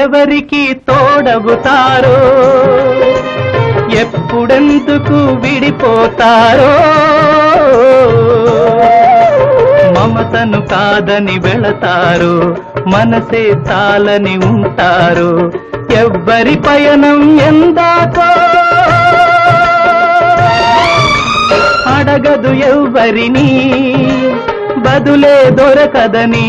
ఎవరికి తోడవుతారో ఎప్పుడెందుకు విడిపోతారో? మమతను కాదని వెళతారు? మనసే చాలని ఉంటారు? ఎవ్వరి పయనం ఎందాకో? అడగదు ఎవ్వరిని బదులే దొరకదని